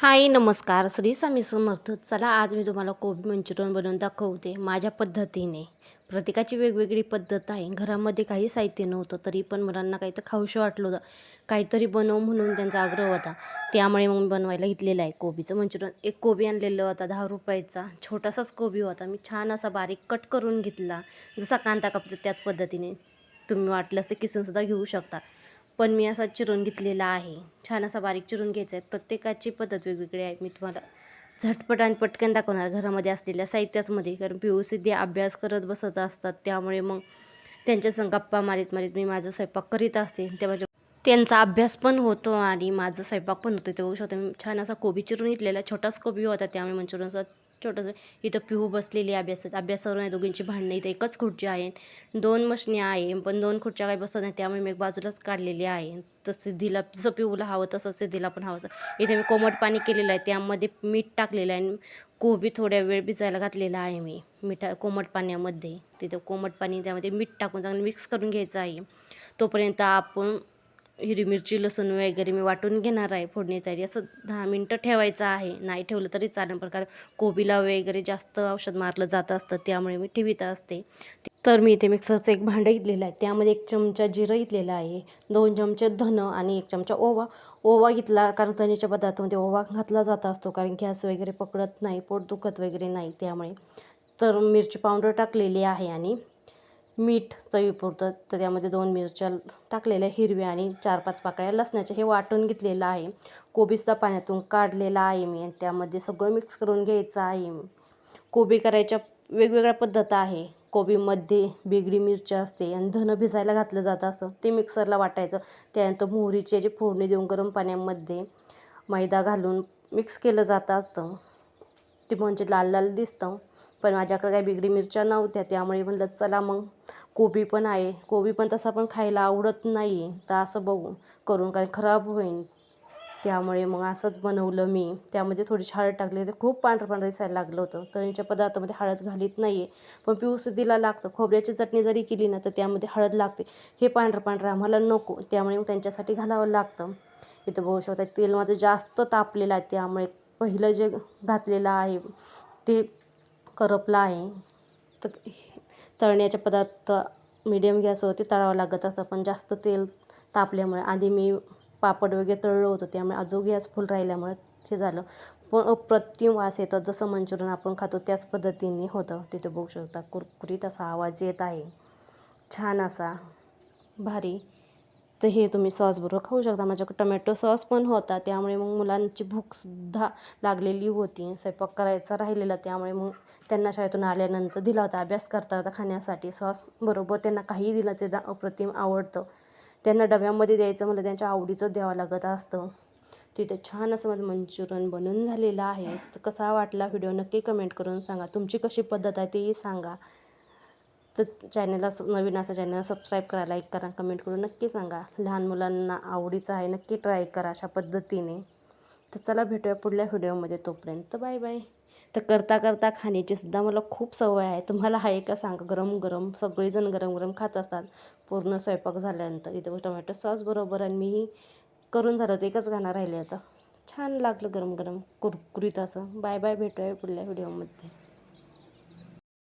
हाय नमस्कार. श्री स्वामी समर्थ. चला आज मी तुम्हाला कोबी मंचुरियन बनवून दाखवते माझ्या पद्धतीने. प्रत्येकाची वेगवेगळी पद्धत आहे. घरामध्ये काही साहित्य नव्हतं तरी पण मुलांना काही तर खाऊशी वाटलं होतं. काहीतरी बनव म्हणून त्यांचा आग्रह होता. त्यामुळे मग मी बनवायला घेतलेलं आहे कोबीचं मंचुरियन. एक कोबी आणलेलं होता दहा रुपयाचा. छोटासाच कोबी होता. मी छान असा बारीक कट करून घेतला. जसा कांदा कापतो त्याच पद्धतीने. तुम्ही वाटलंच ते किसूनसुद्धा घेऊ शकता. पण मी असा चिरून घेतलेला आहे. छान असा बारीक चिरून घ्यायचा आहे. प्रत्येकाची पद्धत वेगवेगळी आहे. मी तुम्हाला झटपट आणि पटकन दाखवणार घरामध्ये असलेल्या साहित्याचमध्ये कारण पी यू सी अभ्यास करत बसत असतात त्यामुळे मग त्यांच्यासंग गप्पा मारीत मारीत मी माझा स्वयंपाक करीत असते. त्या माझ्या त्यांचा अभ्यास पण होतो आणि माझा स्वयंपाक पण होतो. ते बघू शकतो मी छान असा कोबी चिरून घेतलेला छोटाच कोबी होता त्यामुळे मंचुरियनचा छोटंसं. इथं पिहू बसलेली आहे अभ्यासात. अभ्यासावरून आहे दोघींची भांडणं इथं एकच खुर्ची आहे. दोन मशनी आहे पण दोन खुर्च्या काही बसत नाही त्यामुळे मी एक बाजूलाच काढलेली आहे. तसं सिद्धीला जसं पिऊला हवं तसं सिद्धीला पण हवं इथे मी कोमट पाणी केलेलं आहे. त्यामध्ये मीठ टाकलेलं आहे. आणि कोबी थोड्या वेळ भिजायला घातलेला आहे मी. मिठा कोमट पाण्यामध्ये. तिथं कोमट पाणी त्यामध्ये मीठ टाकून चांगलं मिक्स करून घ्यायचं आहे. तोपर्यंत आपण हिरवी मिरची लसूण वगैरे मी वाटून घेणार आहे फोडणी तयारी. असं दहा मिनटं ठेवायचं आहे. नाही ठेवलं तरी चालेल. प्रकार कोबीला वगैरे जास्त औषध मारलं जात असतं त्यामुळे मी ठेवीत असते. तर मी इथे मिक्सरचं एक भांडं घेतलेलं आहे. त्यामध्ये एक चमचा जिरं घेतलेलं आहे. दोन चमचे धन आणि एक चमचा ओवा. ओवा घेतला कारण धनीच्या पदार्थामध्ये ओवा घातला जात असतो कारण गॅस वगैरे पकडत नाही पोट दुखत वगैरे नाही त्यामुळे. तर मिरची पावडर टाकलेली आहे आणि मीठ चवीपुरतं तर त्यामध्ये दोन मिरच्या टाकलेल्या हिरव्या आणि चार पाच पाकळ्या. लसणाच्या हे वाटून घेतलेलं आहे. कोबीसुद्धा पाण्यातून काढलेला आहे मी. आणि त्यामध्ये सगळं मिक्स करून घ्यायचं आहे कोबी करायच्या वेगवेगळ्या पद्धत आहे. कोबीमध्ये बेगडी मिरची असते आणि धनं भिजायला घातलं जातं असं. ते मिक्सरला वाटायचं. त्यानंतर मोहरीची याची फोडणी देऊन गरम पाण्यामध्ये मैदा घालून मिक्स केलं जातं असतं. ते म्हणजे लाल लाल दिसतं. पण माझ्याकडे काही बिगडी मिरच्या नव्हत्या त्यामुळे म्हणलं चला मग. कोबी पण आहे. कोबी पण तसा पण खायला आवडत नाही तर असं बघू करून कारण खराब होईल त्यामुळे मग असंच बनवलं मी. त्यामध्ये थोडीशी हळद टाकली तर खूप पांढरं पांढरं दिसायला लागलं होतं. तळणीच्या पदार्थामध्ये हळद घालीत नाही आहे पण पिऊसुद्धीला लागतं. खोबऱ्याची चटणी जरी केली ना तर त्यामध्ये हळद लागते. हे पांढरं पांढरं आम्हाला नको. त्यामुळे मग त्यांच्यासाठी घालावं लागतं. इथं बघू शकता तेल माझं जास्त तापलेलं आहे. त्यामुळे पहिलं जे घातलेलं आहे ते करपला आहे. तर तळण्याचे पदार्थ मीडियम गॅसवरती तळावं लागत असतं. पण जास्त तेल तापल्यामुळे आधी मी पापड वगैरे तळलं होतं त्यामुळे अजून गॅस फुल राहिल्यामुळे ते झालं. पण अप्रतिम वास येतो जसं मंचुरियन आपण खातो त्याच पद्धतीने होतं. तिथे बघू शकता कुरकुरीत असा आवाज येत आहे. छान असा भारी. तर हे तुम्ही सॉसबरोबर खाऊ शकता. माझ्याकडे टमॅटो सॉस पण होता त्यामुळे मग मुलांची भूकसुद्धा लागलेली होती. स्वयंपाक करायचा राहिलेला त्यामुळे मग त्यांना शाळेतून आल्यानंतर दिला होता. अभ्यास करता होता खाण्यासाठी सॉस बरोबर त्यांना काही दिलं ते अप्रतिम आवडतं. त्यांना डब्यामध्ये द्यायचं म्हणलं त्यांच्या आवडीचं द्यावं लागत असतं. तिथे छान असं माझं मंचुरियन बनून झालेलं आहे. तर कसा वाटला व्हिडिओ नक्की कमेंट करून सांगा. तुमची कशी पद्धत आहे तेही सांगा. तर चॅनलला नवीन असं चॅनलला सबस्क्राईब करा लाईक करा. कमेंट करून नक्की सांगा. लहान मुलांना आवडीचं आहे नक्की ट्राय करा अशा पद्धतीने. तर चला भेटूया पुढल्या व्हिडिओमध्ये तोपर्यंत. बाय बाय तर करता करता खाण्याची सुद्धा मला खूप सवय आहे. तुम्हाला आहे का सांगा गरम गरम सगळेजण गरम गरम खात असतात. पूर्ण स्वयंपाक झाल्यानंतर इथं टोमॅटो सॉस बरोबर आणि मीही करून झालं होतं एकच गाणं राहिले आता. छान लागलं गरम गरम कुरकुरीत असं. बाय बाय भेटूया पुढल्या व्हिडिओमध्ये